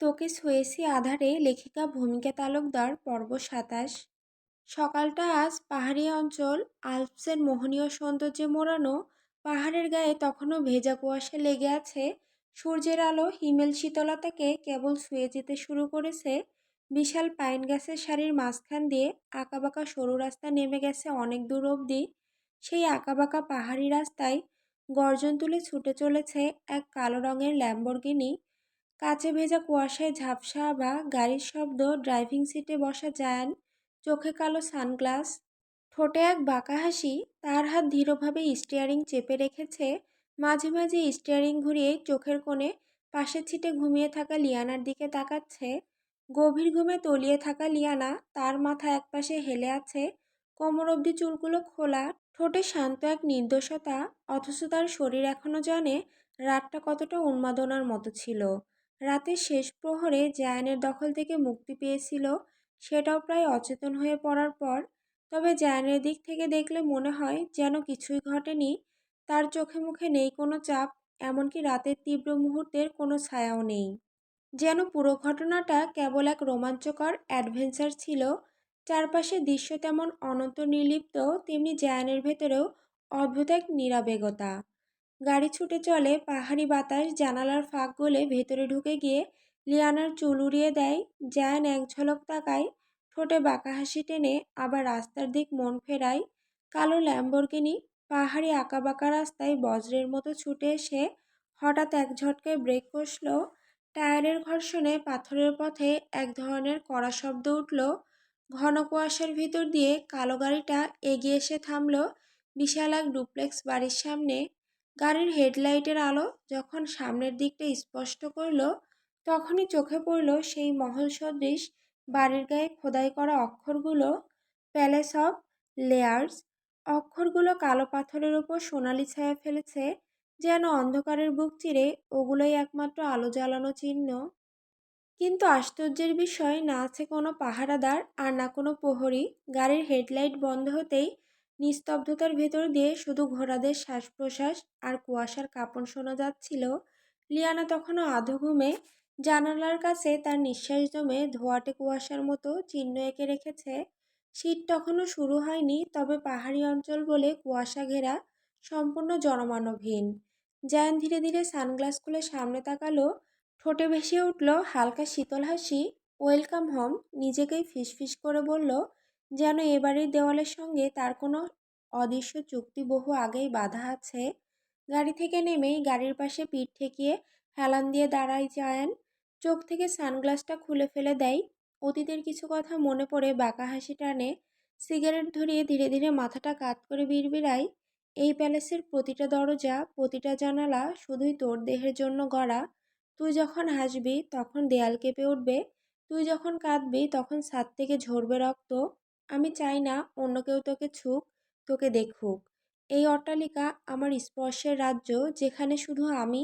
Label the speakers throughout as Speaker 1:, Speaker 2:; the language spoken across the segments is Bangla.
Speaker 1: তোকে সুয়েসি আধারে লেখিকা ভূমিকা তালুকদার পর্ব সাতাশ। সকালটা আজ পাহাড়ি অঞ্চল, আলপসের মোহনীয় সৌন্দর্যে মোড়ানো, পাহাড়ের গায়ে তখনও ভেজা কুয়াশা লেগে আছে, সূর্যের আলো হিমেল শীতলতাকে কেবল ছুঁয়ে যেতে শুরু করেছে, বিশাল পাইন গাছের শাড়ির মাঝখান দিয়ে আঁকাবাঁকা সরু রাস্তা নেমে গেছে অনেক দূর অবধি, সেই আঁকাবাঁকা পাহাড়ি রাস্তায় গর্জন তুলে ছুটে চলেছে এক কালো রঙের ল্যাম্বরগিনি কাছে ভেজা কুয়াশায় ঝাপসা বা গাড়ির শব্দ ড্রাইভিং সিটে বসা যান চোখে কালো সানগ্লাস, ঠোঁটে এক বাঁকা হাসি, তার হাত ধীরভাবে স্টিয়ারিং চেপে রেখেছে, মাঝে মাঝে স্টিয়ারিং ঘুরিয়ে চোখের কোণে পাশের ছিটে ঘুমিয়ে থাকা লিয়ানার দিকে তাকাচ্ছে, গভীর ঘুমে তলিয়ে থাকা লিয়ানা তার মাথা একপাশে হেলে আছে, কোমর অবধি চুলগুলো খোলা, ঠোঁটে শান্ত এক নির্দোষতা, অথচ তার শরীর এখনও জানে রাতটা কতটা উন্মাদনার মতো ছিল। রাতের শেষ প্রহরে জায়ানের দখল থেকে মুক্তি পেয়েছিল, সেটাও প্রায় অচেতন হয়ে পড়ার পর। তবে জায়ানের দিক থেকে দেখলে মনে হয় যেন কিছুই ঘটেনি। তার চোখে মুখে নেই কোনো চাপ, এমনকি রাতের তীব্র মুহূর্তের কোনো ছায়াও নেই। যেন পুরো ঘটনাটা কেবল এক রোমাঞ্চকর অ্যাডভেঞ্চার ছিল, চারপাশে দৃশ্য তেমন অনন্ত নির্লিপ্ত, তেমনি জায়ানের ভেতরেও অদ্ভুত এক নিরাবেগতা। গাড়ি ছুটে চলে পাহাড়ি বাতাস জানালার ফাঁক গলে ভেতরে ঢুকে গিয়ে লিয়ানার চুল উড়িয়ে দেয়। জায়ান এক ঝলক তাকায়, ঠোঁটে বাঁকা হাসি টেনে আবার রাস্তার দিক মন ফেরায়। কালো ল্যাম্বরগিনি পাহাড়ি আঁকাবাঁকা রাস্তায় বজ্রের মতো ছুটে এসে হঠাৎ এক ঝটকায় ব্রেক কষল। টায়ারের ঘর্ষণে পাথরের পথে এক ধরনের কড়া শব্দ উঠল। ঘন কুয়াশার ভিতর দিয়ে কালো গাড়িটা এগিয়ে এসে থামল। বিশাল এক ডুপ্লেক্স বাড়ির সামনে গাড়ির হেডলাইটের আলো যখন সামনের দিকটা স্পষ্ট করল, তখনই চোখে পড়ল সেই মহল সদৃশ বাড়ির গায়ে খোদাই করা অক্ষরগুলো, প্যালেস অফ লেয়ার্স। অক্ষরগুলো কালো পাথরের ওপর সোনালি ছায়া ফেলেছে, যেন অন্ধকারের বুক চিরে ওগুলোই একমাত্র আলো জ্বালানো চিহ্ন। কিন্তু আশ্চর্যের বিষয়, না আছে কোনো পাহারাদার আর না কোনো প্রহরী। গাড়ির হেডলাইট বন্ধ হতেই নিস্তব্ধতার ভেতর দিয়ে শুধু ঘোড়াদের শ্বাস প্রশ্বাস আর কুয়াশার কাঁপন শোনা যাচ্ছিল, লিয়ানা তখনও আধো ঘুমে জানালার কাছে তার নিঃশ্বাস জমে ধোয়াটে কুয়াশার মতো চিহ্ন এঁকে রেখেছে। শীত তখনও শুরু হয়নি, তবে পাহাড়ি অঞ্চল বলে কুয়াশা ঘেরা সম্পূর্ণ জনমানবহীন। জায়ান ধীরে ধীরে সানগ্লাস খুলে সামনে তাকালো, ঠোঁটে ভেসে উঠল হালকা শীতল হাসি। ওয়েলকাম হোম, নিজেকেই ফিসফিস করে বলল যেন এ বাড়ির দেওয়ালের সঙ্গে তার কোনো অদৃশ্য চুক্তি বহু আগেই বাধা আছে। গাড়ি থেকে নেমেই গাড়ির পাশে পিঠ ঠেকিয়ে হেলান দিয়ে দাঁড়ায় জায়ান। চোখ থেকে সানগ্লাসটা খুলে ফেলে দেয়। অতীতের কিছু কথা মনে পড়ে বাঁকা হাসি টানে। সিগারেট ধরিয়ে ধীরে ধীরে মাথাটা কাত করে বিড়বিড়াই এই প্যালেসের প্রতিটা দরজা, প্রতিটা জানালা শুধুই তোর দেহের জন্য গড়া। তুই যখন হাসবি তখন দেয়াল কেঁপে উঠবে। তুই যখন কাঁদবি তখন ছাদ থেকে ঝরবে রক্ত। আমি চাই না অন্য কেউ তোকে ছুক, তোকে দেখুক। এই অট্টালিকা আমার স্পর্শের রাজ্য, যেখানে শুধু আমি,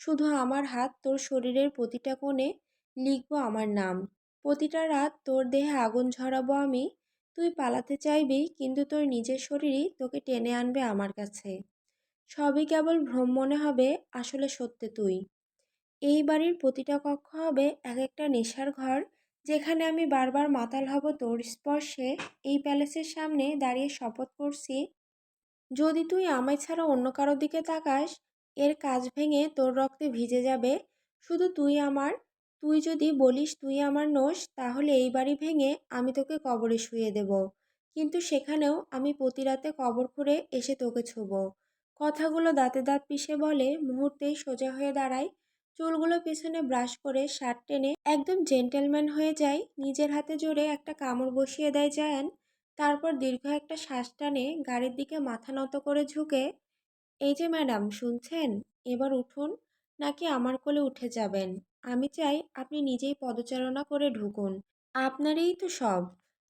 Speaker 1: শুধু আমার হাত তোর শরীরের প্রতিটা কোণে লিখব আমার নাম। প্রতিটা রাত তোর দেহে আগুন ঝরাবো আমি, তুই পালাতে চাইবি, কিন্তু তোর নিজের শরীরই তোকে টেনে আনবে আমার কাছে। সবই কেবল ভ্রম মনে হবে, আসলে সত্যি তুই। এই বাড়ির প্রতিটা কক্ষ হবে এক একটা নেশার ঘর যেখানে আমি বারবার মাতাল হব তোর স্পর্শে, এই প্যালেসের সামনে দাঁড়িয়ে শপথ করছি। যদি তুই আমায় ছাড়া অন্য কারোর দিকে তাকাস, এর কাজ ভেঙে তোর রক্তে ভিজে যাবে। শুধু তুই আমার, তুই যদি বলিস তুই আমার নোস তাহলে এই বাড়ি ভেঙে আমি তোকে কবরে শুয়ে দেব। কিন্তু সেখানেও আমি প্রতি রাতে কবর খুঁড়ে এসে তোকে ছোব। কথাগুলো দাঁতে দাঁত পিষে বলে, মুহূর্তেই সোজা হয়ে দাঁড়ায় চুলগুলো পেছনে ব্রাশ করে শার্ট টেনে একদম জেন্টেলম্যান হয়ে যায়। নিজের হাতে জোরে একটা কামড় বসিয়ে দেয় জায়ান। তারপর দীর্ঘ একটা শ্বাস টানে, গাড়ির দিকে মাথা নত করে ঝুঁকে, এই যে ম্যাডাম শুনছেন? এবার উঠুন, নাকি আমার কোলে উঠে যাবেন। আমি চাই আপনি নিজেই পদচারণা করে ঢুকুন। আপনারই তো সব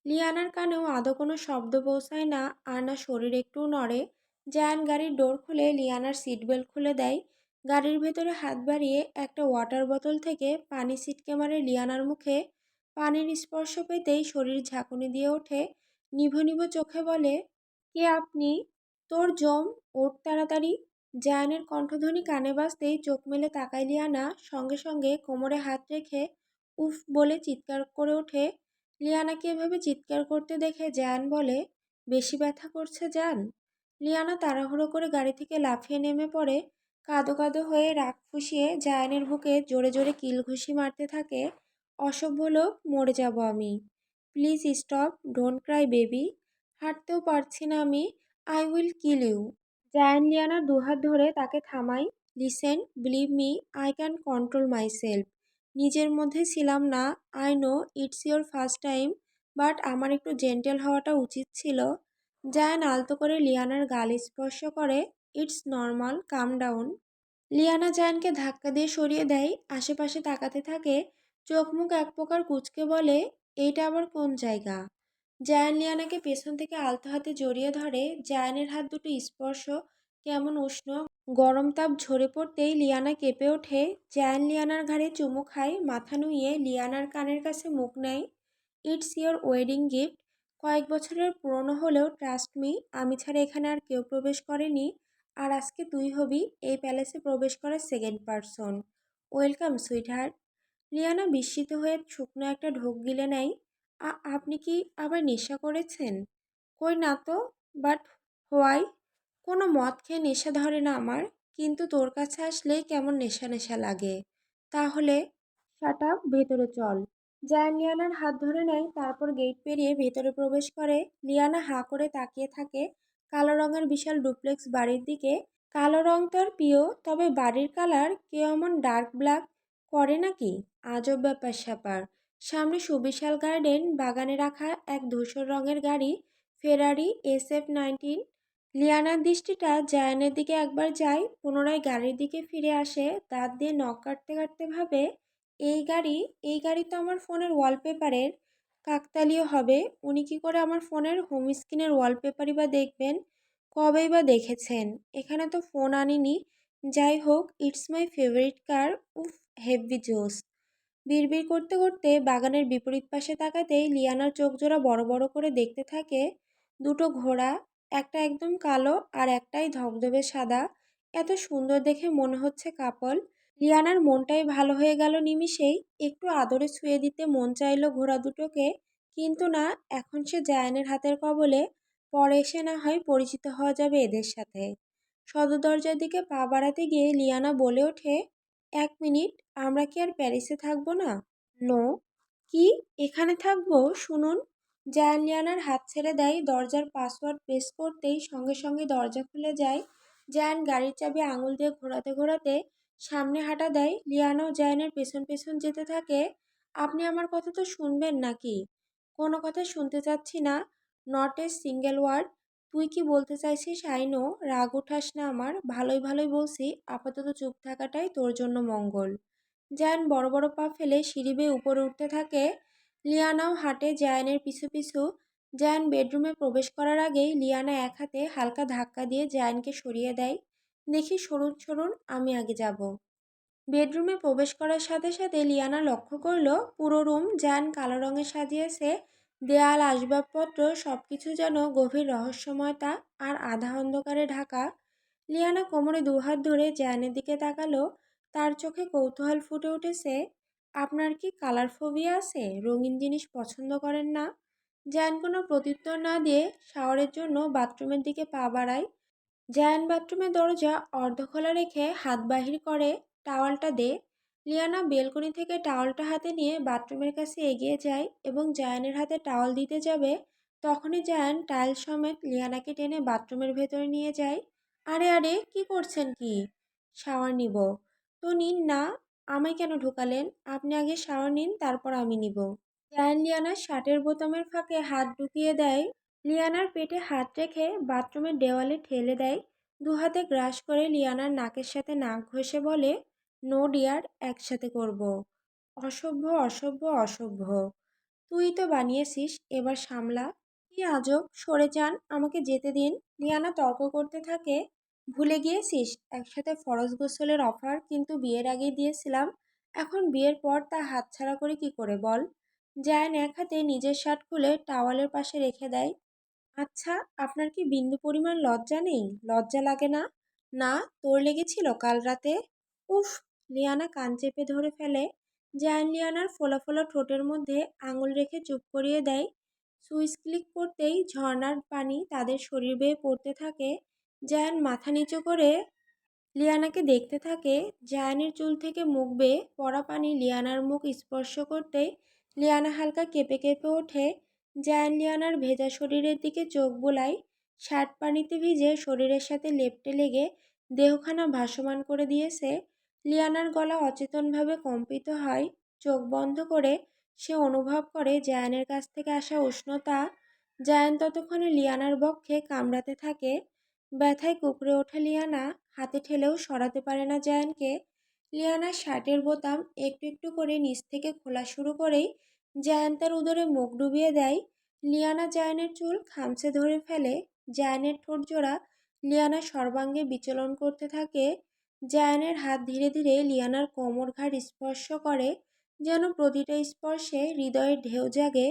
Speaker 1: লিয়ানার কানেও আদৌ কোনো শব্দ পৌঁছায় না আর না শরীর একটু নড়ে। জায়ান গাড়ির ডোর খুলে লিয়ানার সিট বেল্ট খুলে দেয়। গাড়ির ভেতরে হাত বাড়িয়ে একটা ওয়াটার বোতল থেকে পানি ছিটকে মারে লিয়ানার মুখে, পানির স্পর্শ পেতেই শরীর ঝাঁকুনি দিয়ে ওঠে। নিভো নিভো চোখে বলে, কে আপনি? তোর জম, ওঠ তাড়াতাড়ি। জায়ানের কণ্ঠধ্বনি কানে বাজতেই চোখ মেলে তাকায় লিয়ানা, সঙ্গে সঙ্গে কোমরে হাত রেখে উফ বলে চিৎকার করে ওঠে। লিয়ানাকে এভাবে চিৎকার করতে দেখে জায়ান বলে, বেশি ব্যথা করছে জান? লিয়ানা তাড়াহুড়ো করে গাড়ি থেকে লাফিয়ে নেমে পড়ে। কাঁদো কাঁদো হয়ে রাগ ফুসিয়ে জায়ানের বুকে জোরে জোরে কিল ঘুষি মারতে থাকে, অসভ্য লোক, মরে যাব আমি। Please stop, don't cry baby. হাঁটতেও পারছি না আমি, I will kill you. Zayan লিয়ানার দুহাত ধরে তাকে থামাই listen, believe me, I can control myself নিজের মধ্যে ছিলাম না, I know it's your first time, but আমার একটু জেন্টেল হওয়াটা উচিত ছিল। জায়ান আলতো করে লিয়ানার গাল স্পর্শ করে it's normal, calm down. Liana জায়ানকে ধাক্কা দিয়ে সরিয়ে দেয়, আশেপাশে তাকাতে থাকে, চোখ মুখ এক প্রকার কুচকে বলে, এইটা আবার কোন জায়গা? জায়ান লিয়ানাকে পেছন থেকে আলতো হাতে জড়িয়ে ধরে, জায়ানের হাত দুটো স্পর্শ, কেমন উষ্ণ? গরম তাপ ঝরে পড়তেই লিয়ানা কেঁপে ওঠে, জায়ান লিয়ানার ঘাড়ে চুমু খায়, মাথা নুইয়ে লিয়ানার কানের কাছে মুখ নেয়। It's your wedding gift. কয়েক বছরের পুরনো হলেও ট্রাস্ট মি, আমি ছাড়া এখানে আর কেউ প্রবেশ করেনি। আর আজকে তুই হবি এই প্যালেসে প্রবেশ করার second person welcome sweetheart Liana বিস্মিত হয়ে শুকনো একটা ঢোক গিলে নেয়। আপনি কি আবার নেশা করেছেন? কই না তো বাট হোয়াই কোনো মদ খেয়ে নেশা ধরে না আমার, কিন্তু তোর কাছে আসলেই কেমন নেশা নেশা লাগে। তাহলে শাটা ভেতরে চল। জায়ান লিয়ানার হাত ধরে নেয়, তারপর গেট পেরিয়ে ভেতরে প্রবেশ করে। লিয়ানা হাঁ করে তাকিয়ে থাকে। কালো রঙের বিশাল ডুপ্লেক্স বাড়ির দিকে। কালো রং তার প্রিয়, তবে বাড়ির কালার কেউ এমন ডার্ক ব্ল্যাক করে নাকি? আজব ব্যাপার স্যাপার। সামনে সুবিশাল গার্ডেন, বাগানে রাখা এক ধূসর রঙের গাড়ি, ফেরারি এস এফ নাইনটিন। লিয়ানার দৃষ্টিটা জায়ানের দিকে একবার যায়, পুনরায় গাড়ির দিকে ফিরে আসে, দাঁত দিয়ে নখ কাটতে কাটতে ভাবে, এই গাড়ি এই গাড়ি তো আমার ফোনের ওয়ালপেপারের কাকতালীয় হবে। উনি কি করে আমার ফোনের হোম স্ক্রিনের ওয়ালপেপারই বা দেখবেন? কবেই বা দেখেছেন? এখানে তো ফোন আনিনি। যাই হোক ইটস মাই ফেভারিট কার উফ হেভি জোস বিড়বিড় করতে করতে বাগানের বিপরীত পাশে তাকাতেই লিয়ানার চোখ জোড়া বড় বড় করে দেখতে থাকে দুটো ঘোড়া, একটা একদম কালো আর একটাই ধবধবে সাদা। এত সুন্দর দেখে মনে হচ্ছে কাপল। লিয়ানার মনটাই ভালো হয়ে গেল নিমিষেই। একটু আদরে ছুঁয়ে দিতে মন চাইল ঘোড়া দুটোকে। কিন্তু না, এখন সে জায়ানের হাতের কবলে পরে এসে না হয় পরিচিত হওয়া যাবে এদের সাথে। সদর দরজার দিকে পা বাড়াতে গিয়ে লিয়ানা বলে ওঠে, এক মিনিট, আমরা কি আর প্যারিসে থাকব না? নো। কি? এখানে থাকব? শুনুন। জায়ান লিয়ানার হাত ছেড়ে দেয়, দরজার পাসওয়ার্ড প্রেস করতেই সঙ্গে সঙ্গে দরজা খুলে যায়। জায়ান গাড়ির চাবি আঙুল দিয়ে ঘোরাতে ঘোরাতে সামনে হাঁটা দেয় লিয়ানাও জায়ানের পেছন পেছন যেতে থাকে, আপনি আমার কথা তো শুনবেন নাকি? কোনো কথা শুনতে চাচ্ছি না। Not a single word. তুই কি বলতে চাইছিস, আইনো? রাগ উঠাস না আমার। ভালোই ভালোই বলছি। আপাতত চুপ থাকাটাই তোর জন্য মঙ্গল। জায়ান বড় বড় পা ফেলে সিঁড়ি বেয়ে উপরে উঠতে থাকে। লিয়ানাও হাঁটে জায়ানের পিছু পিছু। জায়ান বেডরুমে প্রবেশ করার আগেই লিয়ানা এক হাতে হালকা ধাক্কা দিয়ে জায়ানকে সরিয়ে দেয়। দেখি সরুন সরুন, আমি আগে যাব। বেডরুমে প্রবেশ করার সাথে সাথে লিয়ানা লক্ষ্য করল, পুরো রুম জায়ান কালো রঙে সাজিয়েছে, দেয়াল, আসবাবপত্র সব কিছু যেন গভীর রহস্যময়তা আর আধা অন্ধকারে ঢাকা। লিয়ানা কোমরে দুহাত ধরে জ্যানের দিকে তাকালো, তার চোখে কৌতূহল ফুটে উঠেছে, আপনার কি কালার ফোবিয়া আছে? রঙিন জিনিস পছন্দ করেন না? জায়ান কোনো প্রত্যুত্তর না দিয়ে শাওয়ারের জন্য বাথরুমের দিকে পা বাড়ায় জায়ান বাথরুমের দরজা অর্ধ খোলা রেখে হাত বাহির করে টাওয়ালটা দে। লিয়ানা বেলকনি থেকে টাওয়ালটা হাতে নিয়ে বাথরুমের কাছে এগিয়ে যায় এবং জায়ানের হাতে টাওয়াল দিতে যাবে, তখনই জায়ান টাইল সমেত লিয়ানাকে টেনে বাথরুমের ভেতরে নিয়ে যায়। আরে আরে, কি করছেন কি? শাওয়ার নিব। তো নিন না, আমায় কেন ঢুকালেন? আপনি আগে শাওয়ার নিন, তারপর আমি নিব। জায়ান লিয়ানার শার্টের বোতামের ফাঁকে হাত ঢুকিয়ে দেয়। লিয়ানার পেটে হাত রেখে বাথরুমের দেওয়ালে ঠেলে দেয় দু হাতে গ্রাস করে লিয়ানার নাকের সাথে নাক ঘষে বলে, নো ডিয়ার, একসাথে করব। অসভ্য অসভ্য অসভ্য। তুই তো বানিয়েছিস, এবার সামলা। কি আজব, সরে যান, আমাকে যেতে দিন। লিয়ানা তর্ক করতে থাকে, ভুলে গিয়েছিস, একসাথে ফরজ গোসলের অফার কিন্তু বিয়ের আগেই দিয়েছিলাম, এখন বিয়ের পর তা হাতছাড়া করে কি করে বল? জায়ান এক হাতে নিজের শার্ট খুলে টাওয়ালের পাশে রেখে দেয় আচ্ছা আপনার কি বিন্দু পরিমাণ লজ্জা নেই? লজ্জা লাগে না? না, তোর লেগেছিল কাল রাতে? উফ, লিয়ানা কান চেপে ধরে ফেলে। জায়ান লিয়ানার ফোলা ফোলা ঠোঁটের মধ্যে আঙুল রেখে চুপ করিয়ে দেয়। সুইচ ক্লিক করতেই ঝর্ণার পানি তাদের শরীর বেয়ে পড়তে থাকে। জায়ান মাথা নিচু করে লিয়ানাকে দেখতে থাকে। জায়ানের চুল থেকে মুখ বেয়ে পড়া পানি লিয়ানার মুখ স্পর্শ করতেই লিয়ানা হালকা কেঁপে কেঁপে ওঠে। জায়ান লিয়ানার ভেজা শরীরের দিকে চোখ বোলায় শার্ট পানিতে ভিজে শরীরের সাথে লেপটে লেগে দেহখানা ভাসমান করে দিয়েছে লিয়ানার গলা অচেতনভাবে কম্পিত হয়, চোখ বন্ধ করে সে অনুভব করে জায়ানের কাছ থেকে আসা উষ্ণতা, জায়ান ততক্ষণে লিয়ানার বক্ষে কামড়াতে থাকে, ব্যথায় কুকড়ে ওঠা লিয়ানা হাতে ঠেলেও সরাতে পারে না জায়ানকে লিয়ানার শার্টের বোতাম একটু একটু করে নিচ থেকে খোলা শুরু করেই জায়ান তার উদরে মুখ ডুবিয়ে দেয় লিয়ানা জায়ানের চুল খামচে ধরে ফেলে। জায়ানের ঠোঁট জোড়া। লিয়ানা সর্বাঙ্গে বিচলন করতে থাকে। জায়ানের হাত ধীরে ধীরে লিয়ানার কোমর ঘাড় স্পর্শ করে, যেন প্রতিটা স্পর্শে হৃদয়ের ঢেউ জাগে।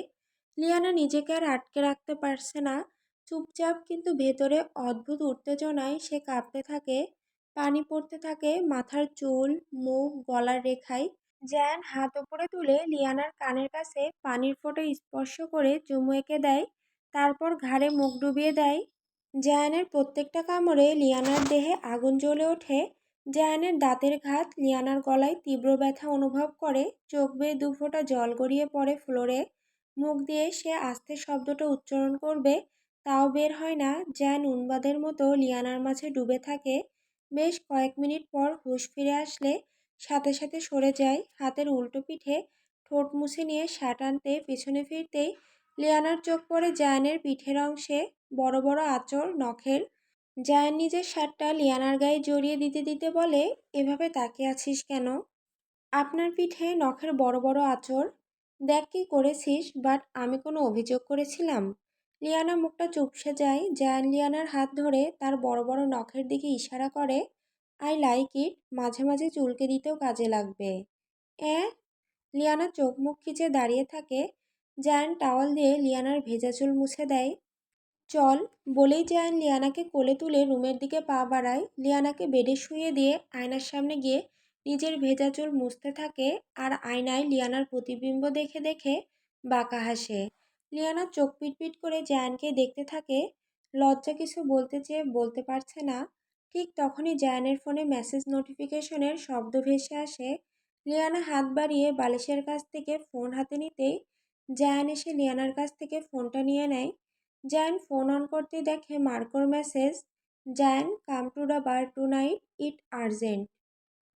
Speaker 1: লিয়ানা নিজেকে আর আটকে রাখতে পারছে না। চুপচাপ কিন্তু ভেতরে অদ্ভুত উত্তেজনায় সে কাঁপতে থাকে। পানি পড়তে থাকে মাথার চুল, মুখ, গলার রেখায়। জ্যান হাত ওপরে তুলে লিয়ানার কানের কাছে পানির ফোঁটা স্পর্শ করে চুমু এঁকে দেয়, তারপর ঘাড়ে মুখ ডুবিয়ে দেয়। জায়ানের প্রত্যেকটা কামড়ে লিয়ানার দেহে আগুন জ্বলে ওঠে। জায়ানের দাঁতের ঘাত লিয়ানার গলায় তীব্র ব্যথা অনুভব করে। চোখ বেয়ে দুফোঁটা জল গড়িয়ে পড়ে ফ্লোরে। মুখ দিয়ে সে আস্তে শব্দটা উচ্চারণ করবে, তাও বের হয় না। জ্যান উন্মাদের মতো লিয়ানার মাঝে ডুবে থাকে। বেশ কয়েক মিনিট পর হুঁশ ফিরে আসলে সাথে সাথে সরে যায়। হাতের উল্টো পিঠে ঠোঁট মুছে নিয়ে শার্ট আনতে, পিছনে ফিরতেই লিয়ানার চোখ পড়ে জায়ানের পিঠের অংশে বড় বড় আঁচড় নখের। জায়ান নিজের শার্টটা লিয়ানার গায়ে জড়িয়ে দিতে দিতে বলে, এভাবে তাকিয়ে আছিস কেন? আপনার পিঠে নখের বড় বড় আঁচড় দেখ কি করেছিস, বাট আমি কোনো অভিযোগ করেছিলাম। লিয়ানা মুখটা চুপসে যায়। জায়ান লিয়ানার হাত ধরে তার বড় বড় নখের দিকে ইশারা করে আই লাইক ইট মাঝে মাঝে চুলকে দিতেও কাজে লাগবে। অ্যাঁ? লিয়ানা চোখ মুখ খিচে দাঁড়িয়ে থাকে। জায়ান টাওয়াল দিয়ে লিয়ানার ভেজা চুল মুছে দেয়। চল, বলেই জায়ান লিয়ানাকে কোলে তুলে রুমের দিকে পা বাড়ায়। লিয়ানাকে বেডে শুয়ে দিয়ে আয়নার সামনে গিয়ে নিজের ভেজা চুল মুছতে থাকে আর আয়নায় লিয়ানার প্রতিবিম্ব দেখে দেখে বাঁকা হাসে। লিয়ানা চোখ পিটপিট করে জায়ানকে দেখতে থাকে। লজ্জা কিছু বলতে চেয়ে বলতে পারছে না। ঠিক তখনই জায়ানের ফোনে মেসেজ নোটিফিকেশনের শব্দ ভেসে আসে। লিয়ানা হাত বাড়িয়ে বালিশের কাছ থেকে ফোন হাতে নিতেই জায়ান এসে লিয়ানার কাছ থেকে ফোনটা নিয়ে নেয়। জায়ান ফোন অন করতে দেখে মার্কোর message, Zayan, come to the bar tonight it urgent.